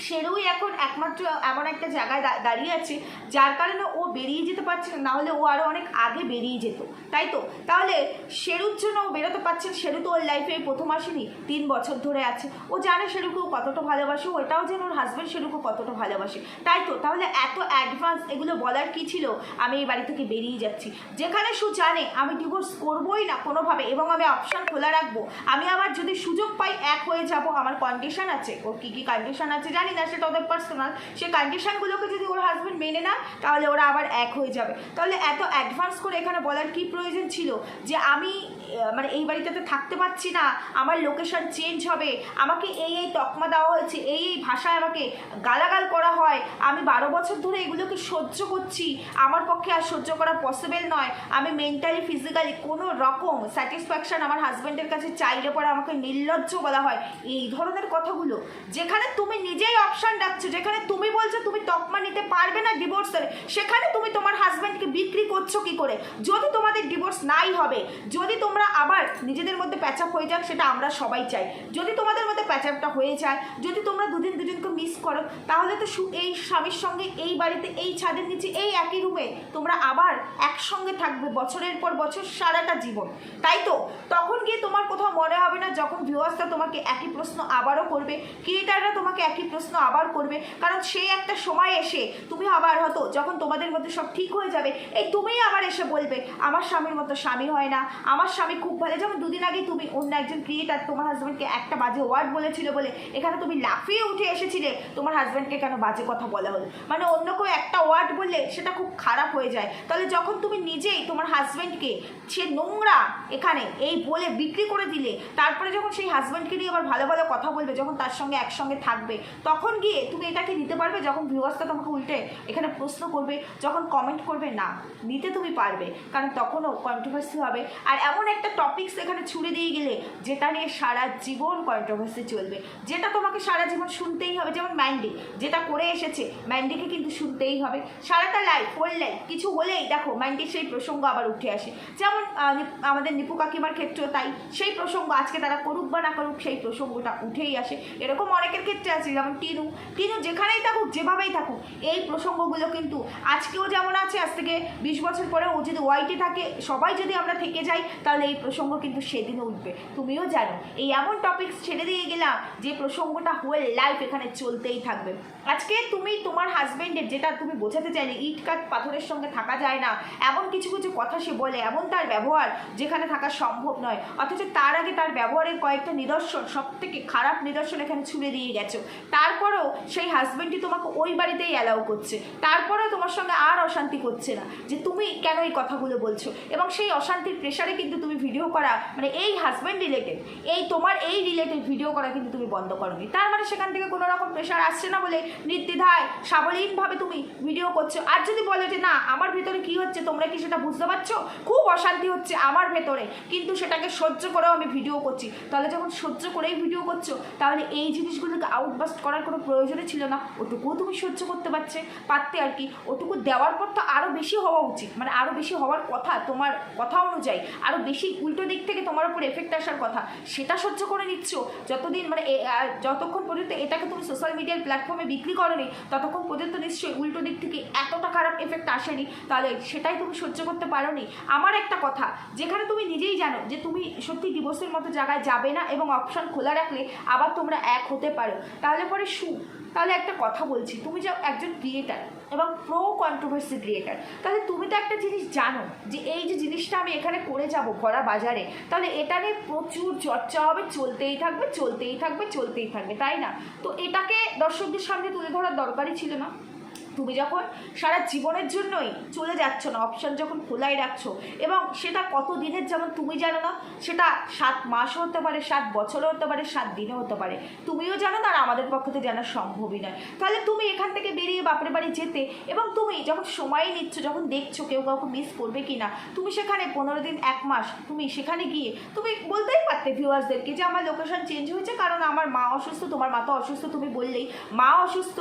Speaker 1: সেরুই এখন একমাত্র এমন একটা জায়গায় দাঁড়িয়ে আছে যার কারণে ও বেরিয়ে যেতে পারছে না নাহলে ও আরও অনেক আগে বেরিয়ে যেত তাই তো? তাহলে শেরুর জন্য ও বেরোতে পারছে না, শেরু তো ওর লাইফে প্রথম আসেনি তিন বছর ধরে আছে। ও জানে শেরুকে ও কতটা ভালোবাসে ও এটাও যেন ওর হাজব্যান্ড শেরুকে কতটা ভালোবাসে তাই তো? তাহলে এত অ্যাডভান্স এগুলো বলার কি ছিল? আমি এই বাড়ি থেকে বেরিয়ে যাচ্ছি। যেখানে সু জানে আমি ডিভোর্স করবোই না কোনোভাবে এবং আমি অপশান খোলা রাখব। আমি আবার যদি সুযোগ পাই এক হয়ে যাব। আমার কন্ডিশন আছে ওর কী কী কন্ডিশন আছে জানি না সেটা ওদের পার্সোনাল সেই কন্ডিশনগুলোকে যদি ওর হাজব্যান্ড মেনে না তাহলে ওরা আবার এক হয়ে যাবে। তাহলে এত অ্যাডভান্স করে এখানে বলার কি প্রয়োজন ছিল? যে আমি মানে এই বাড়িটাতে থাকতে পারছি না। আমার লোকেশন চেঞ্জ হবে। আমাকে এই এই তকমা দেওয়া হয়েছে। এই এই ভাষায় আমাকে গালাগাল করা হয়। আমি বারো বছর ধরে এগুলোকে সহ্য করছি। আমার পক্ষে আর সহ্য করা পসিবল নয়। আমি মেন্টালি ফিজিক্যালি কোনো রকম স্যাটিসফ্যাকশন আমার হাজব্যান্ডের কাছে চাইলে পরে আমাকে নির্লজ্জ বলা হয়। এই ধরনের কথাগুলো, যেখানে তুমি নিজেই অপশান রাখছো, যেখানে তুমি বলছো তুমি তকমা নিতে পারবে না ডিভোর্সের সেখানে তুমি তোমার হাজব্যান্ডকে বিক্রি করছ কি করে? যদি তোমাদের ডিভোর্স নাই হবে, যদি তোমরা আবার নিজেদের মধ্যে প্যাচাপ হয়ে যাক, সেটা আমরা সবাই চাই। যদি তোমাদের মধ্যে প্যাচাপটা হয়ে যায়, যদি তোমরা দুদিন দুজনকে মিস করো, তাহলে তো এই স্বামীর সঙ্গে, এই বাড়িতে, এই ছাদের নিচে, এই একই রুমে তোমরা আবার একসঙ্গে থাকবে বছরের পর বছর সারাটা জীবন। তাই তো? তখন গিয়ে তোমার কোথাও মনে হবে না যখন ভিউয়ার্সরা তোমাকে একই প্রশ্ন আবারও করবে ক্রিয়েটাররা তোমাকে একই প্রশ্ন আবার করবে, কারণ সেই একটা সময় এসে তুমি আবার হতো যখন তোমাদের মধ্যে সব ঠিক হয়ে যাবে, এই তুমিই আবার এসে বলবে, আমার স্বামীর মতো স্বামী হয় না, আমার স্বামী খুব ভালো। যেমন দুদিন আগে তুমি অন্য একজন ক্রিয়েটার তোমার হাজব্যান্ডকে একটা বাজে ওয়ার্ড বলেছিল বলে এখানে তুমি লাফিয়ে উঠে এসেছিলে, তোমার হাজব্যান্ডকে কেন বাজে কথা বলা হলো? মানে অন্য কেউ একটা ওয়ার্ড বললে সেটা খুব খারাপ হয়ে যায়। তাহলে যখন তুমি নিজেই তোমার হাজব্যান্ডকে সে নোংরা এখানে এই বলে বিক্রি করে দিলে, তারপরে যখন সেই হাজব্যান্ডকে নিয়ে আবার ভালো ভালো কথা বলবে, যখন তার সঙ্গে একসঙ্গে থাকবে, তখন গিয়ে তুমি এটাকে নিতে পারবে? যখন ভিউয়ার্সটা তোমাকে উল্টে এখানে প্রশ্ন করবে, যখন কমেন্ট করবে, না, নিতে তুমি পারবে। কারণ তখনও কন্ট্রোভার্সি হবে। আর এমন একটা টপিকস এখানে ছুড়ে দিয়ে গেলে, যেটা নিয়ে সারা জীবন কন্ট্রোভার্সি চলবে। যেটা তোমাকে সারা জীবন শুনতেই হবে, যেমন ম্যান্ডি যেটা করে এসেছে ম্যান্ডিকে কিন্তু শুনতেই হবে। সারাটা লাইফ হোল লাইফ কিছু হলেই দেখো ম্যান্ডির সেই প্রসঙ্গ আবার উঠে আসে। যেমন আমাদের নিপু কাকিমার ক্ষেত্রেও তাই, সেই প্রসঙ্গ, আজকে তারা করুক বা না করুক, সেই প্রসঙ্গটা উঠেই আসে। এরকম অনেকের ক্ষেত্রে আছে, যেমন টিনু। টিনু যেখানেই থাকুক, যেভাবেই থাকুক, এই প্রসঙ্গগুলো কিন্তু আজকেও যেমন আছে, আজ থেকে বিশ বছর পরে ও যদি ওয়াইটে থাকে, সবাই যদি আমরা থেকে যাই, তাহলে এই প্রসঙ্গ কিন্তু সেদিনও উঠবে। তুমিও জানো, এই এমন টপিকস ছেড়ে দিয়ে গেলাম যে প্রসঙ্গটা হোল লাইফ এখানে চলতেই থাকবে। আজকে তুমি তোমার হাজবেন্ডের যেটা তুমি বোঝাতে চাইলে, ইট কাঠ পাথরের সঙ্গে থাকা যায় না। এমন কিছু কিছু কথা সে বলে, এমন তার ব্যবহার যেখানে থাকা সম্ভব নয়। অথচ তার আগে তার ব্যবহারের কয়েকটা নিদর্শন সব থেকে খারাপ নিদর্শন এখানে ছুড়ে দিয়ে গেছো। তারপরেও সেই হাজবেন্ডই তোমাকে ওই বাড়িতেই অ্যালাউ করছে। তারপরেও তোমার সঙ্গে আর অশান্তি করছে না যে তুমি কেন এই কথাগুলো বলছো। এবং সেই অশান্তির প্রেশারে কিন্তু তুমি ভিডিও করা মানে এই হাজব্যান্ড রিলেটেড এই তোমার এই রিলেটেড ভিডিও করা কিন্তু তুমি বন্ধ করোনি। তার মানে সেখান থেকে কোনো রকম প্রেশার আসছে না বলে নির্দ্বিধায়, সাবলীনভাবে তুমি ভিডিও করছ। আর যদি বলো যে, না, আমার ভেতরে কি হচ্ছে? তোমরা কি সেটা বুঝতে পারছ? খুব অশান্তি হচ্ছে আমার ভেতরে, কিন্তু সেটাকে সহ্য করেও আমি ভিডিও করছি। তাহলে যখন সহ্য করেই ভিডিও করছ, তাহলে এই জিনিসগুলোকে আউটবাস্ট করার কোনো প্রয়োজনই ছিল না। ওটুকুও তুমি সহ্য করতে পারছে, পারতে আর কি। ওটুকু দেওয়ার পর তো আরও বেশি হওয়া উচিত। মানে আরও বেশি হওয়ার কথা, তোমার কথা অনুযায়ী আরও বেশি উল্টো দিক থেকে তোমার উপর এফেক্ট আসার কথা। সেটা সহ্য করে নিচ্ছ। যতদিন মানে যতক্ষণ পর্যন্ত এটাকে তুমি সোশ্যাল মিডিয়ার প্ল্যাটফর্মে বিক্রি করনি, ততক্ষণ পর্যন্ত নিশ্চয়ই উল্টো দিক থেকে এতটা খারাপ এফেক্ট আসেনি, তাহলে সেটাই তুমি সহ্য করতে পারো নি আমার একটা কথা, যেখানে তুমি নিজেই জানো যে তুমি সত্যি ডিভোর্সের মতো জায়গায় যাবে না এবং অপশন খোলা রাখলে আবার তোমরা এক হতে পারো। তাহলে পরে শু তাহলে একটা কথা বলছি, তুমি যে একজন ক্রিয়েটার এবং প্রো কন্ট্রোভার্সি ক্রিয়েটার তাহলে তুমি তো একটা জিনিস জানো যে এই যে জিনিসটা আমি এখানে করে যাব ভরা বাজারে, তাহলে এটা নিয়ে প্রচুর চর্চা হবে, চলতেই থাকবে চলতেই থাকবে চলতেই থাকবে, তাই না? তো এটাকে দর্শকদের সামনে তুলে ধরার দরকারই ছিল না? তুমি যখন সারা জীবনের জন্যই চলে যাচ্ছ না অপশন যখন খোলাই রাখছো, এবং সেটা কত দিনের যেমন তুমি জানো না, সেটা সাত মাসও হতে পারে, সাত বছরও হতে পারে, সাত দিনও হতে পারে। তুমিও জানো না আর আমাদের পক্ষে জানা সম্ভবই নয়। তাহলে তুমি এখান থেকে বেরিয়ে বাপের বাড়ি যেতে এবং তুমি যখন সময় নিচ্ছ, যখন দেখছ কেউ কাউকে মিস করবে কি না তুমি সেখানে পনেরো দিন, এক মাস তুমি সেখানে গিয়ে, তুমি বলতেই পারতে ভিউয়ার্সদেরকে যে আমার লোকেশন চেঞ্জ হয়েছে, কারণ আমার মা অসুস্থ, তোমার মা তো অসুস্থ, তুমি বললেই। মা অসুস্থ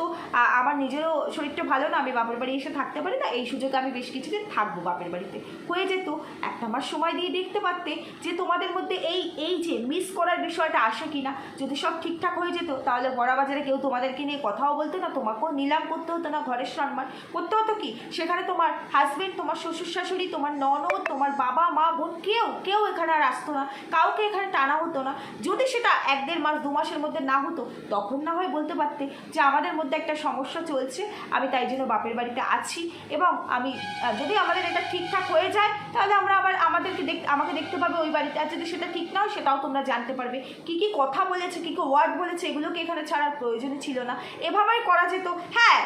Speaker 1: আমার নিজেরও শরীরটা ভালো না, আমি বাপের বাড়ি এসে থাকতে পারি না, এই সুযোগে আমি বেশ কিছুদিন থাকব বাপের বাড়িতে। হয়ে যেত, একটা মাস সময় দিয়ে দেখতে পারতে যে তোমাদের মধ্যে এই এই যে মিস করার বিষয়টা আসে কি না যদি সব ঠিকঠাক হয়ে যেত, তাহলে বড়া বাজারে কেউ তোমাদেরকে নিয়ে কথাও বলতো না, তোমাকেও নিলাম করতে হতো না, ঘরের সম্মান করতে হতো কি? সেখানে তোমার হাজব্যান্ড তোমার শ্বশুর শাশুড়ি তোমার ননদ, তোমার বাবা, মা, বোন, কেউ কেউ এখানে আর আসতো না, কাউকে এখানে টানা হতো না। যদি সেটা এক দেড় মাস, দু মাসের মধ্যে না হতো, তখন না হয় বলতে পারতে যে আমাদের মধ্যে একটা সমস্যা চলছে, আমি তাই জন্য বাপের বাড়িতে আছি এবং আমি যদি আমাদের এটা ঠিকঠাক হয়ে যায়, তাহলে আমরা আবার আমাদেরকে দেখ, আমাকে দেখতে পাবে ওই বাড়িতে। আর যদি সেটা ঠিক না হয়, সেটাও তোমরা জানতে পারবে। কি কি কথা বলেছে, কি কী ওয়ার্ড বলেছে, এগুলোকে এখানে ছাড়ার প্রয়োজনই ছিল না। এভাবেই করা যেত। হ্যাঁ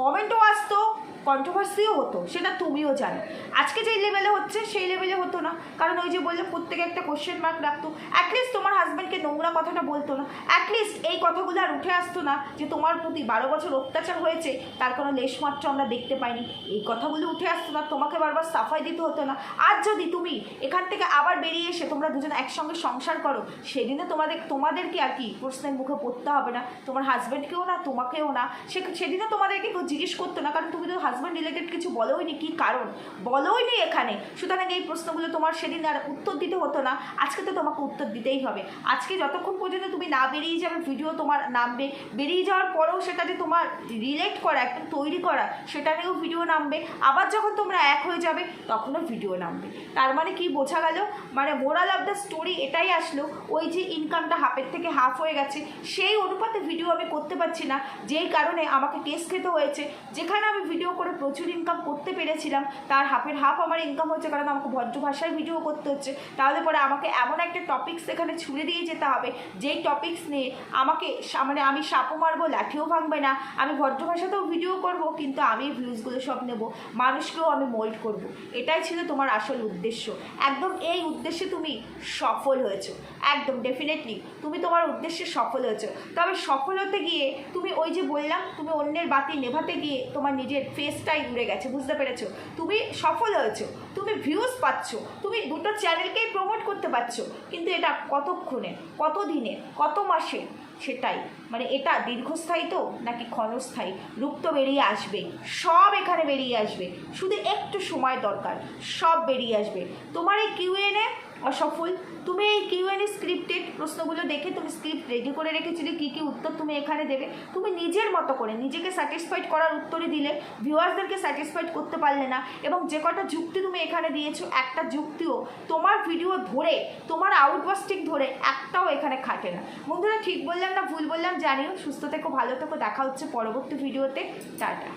Speaker 1: কমেন্টও আসতো। কন্ট্রোভার্সিও হতো, সেটা তুমিও জানো। আজকে যেই লেভেলে হচ্ছে, সেই লেভেলে হতো না। কারণ ওই যে বললে প্রত্যেকে একটা কোশ্চেন মার্ক রাখতো। অ্যাটলিস্ট তোমার হাজব্যান্ডকে নোংরা কথাটা বলতো না। অ্যাটলিস্ট এই কথাগুলো আর উঠে আসতো না যে তোমার প্রতি বারো বছর অত্যাচার হয়েছে, তার কোনো লেশমাত্র আমরা দেখতে পাইনি। এই কথাগুলো উঠে আসতো না, তোমাকে বারবার সাফাই দিতে হতো না। আর যদি তুমি এখান থেকে আবার বেরিয়ে এসে তোমরা দুজন একসঙ্গে সংসার করো, সেদিনে তোমাদের, তোমাদেরকে আর কি প্রশ্নের মুখে পড়তে হবে না। তোমার হাজব্যান্ডকেও না, তোমাকেও না। সে সেদিনও তোমাদেরকে কেউ জিজ্ঞেস করতো না, কারণ তুমি তো হাজব্যান্ড রিলেটেড কিছু বলোইনি কী কারণ? বলোইনি এখানে। সুতরাং এই প্রশ্নগুলো তোমার সেদিন আর উত্তর দিতে হতো না। আজকে তো তোমাকে উত্তর দিতেই হবে। আজকে যতক্ষণ পর্যন্ত তুমি না বেরিয়ে যাবে ভিডিও তোমার নামবে। বেরিয়ে যাওয়ার পরেও সেটা যে তোমার রিলেট করা, একদম তৈরি করা, সেটা নিয়েও ভিডিও নামবে। আবার যখন তোমরা এক হয়ে যাবে, তখনও ভিডিও নামবে। তার মানে কি বোঝা গেল? মানে মোরাল অফ দ্য স্টোরি এটাই আসলো। ওই যে ইনকামটা হাফের থেকে হাফ হয়ে গেছে, সেই অনুপাতে ভিডিও আমি করতে পারছি না। যেই কারণে আমাকে কেস খেতে হয়েছে। যেখানে আমি ভিডিও করে প্রচুর ইনকাম করতে পেরেছিলাম। তার হাফের হাফ আমার ইনকাম হচ্ছে কারণ আমাকে ভদ্র ভাষায় ভিডিও করতে হচ্ছে। তাহলে পরে আমাকে এমন একটা টপিক্স এখানে ছুড়ে দিয়ে যেতে হবে। যেই টপিক্স নিয়ে আমাকে মানে আমি সাপও মারবো, লাঠিও ভাঙবে না। আমি ভদ্র ভাষাতেও ভিডিও করব, কিন্তু আমি ভিউজগুলো সব নেব। মানুষকেও আমি মোল্ড করব। এটাই ছিল তোমার আসল উদ্দেশ্য। একদম এই উদ্দেশ্যে তুমি সফল হয়েছো। একদম ডেফিনেটলি তুমি তোমার উদ্দেশ্যে সফল হয়েছো। তবে সফল হতে গিয়ে তুমি ওই যে বললাম, তুমি অন্যের বাতি নেভাতে গিয়ে তোমার নিজের ফেসটাই উড়ে গেছে, বুঝতে পেরেছ? তুমি সফল হয়েছো, তুমি ভিউজ পাচ্ছ, তুমি দুটো চ্যানেলকেই প্রমোট করতে পারছ, কিন্তু এটা কতক্ষণে কত দিনে কত মাসে? সেটাই মানে এটা দীর্ঘস্থায়ী তো, নাকি ক্ষণস্থায়ী? রূপ তো বেরিয়ে আসবে সব এখানে বেরিয়ে আসবে, শুধু একটু সময় দরকার, সব বেরিয়ে আসবে। তোমার এই কিউএনএ অসফল তুমি এই কিউএনএ স্ক্রিপ্টেড প্রশ্নগুলো দেখে তুমি স্ক্রিপ্ট রেডি করে রেখেছিলে, কী কী উত্তর তুমি এখানে দেবে, তুমি নিজের মতো করে নিজেকে স্যাটিসফাইড করার উত্তরই দিলে ভিউয়ার্সদেরকে স্যাটিসফাইড করতে পারলে না, এবং যে কটা যুক্তি তুমি এখানে দিয়েছ, একটা যুক্তিও তোমার ভিডিও ধরে, তোমার আউটবাস্টিক ধরে, একটাও এখানে খাটে না। বন্ধুরা, ঠিক বললাম না, ভুল বললাম, জানিও, সুস্থ থেকো, ভালো থেকো, দেখা হচ্ছে পরবর্তী ভিডিওতে টাটা।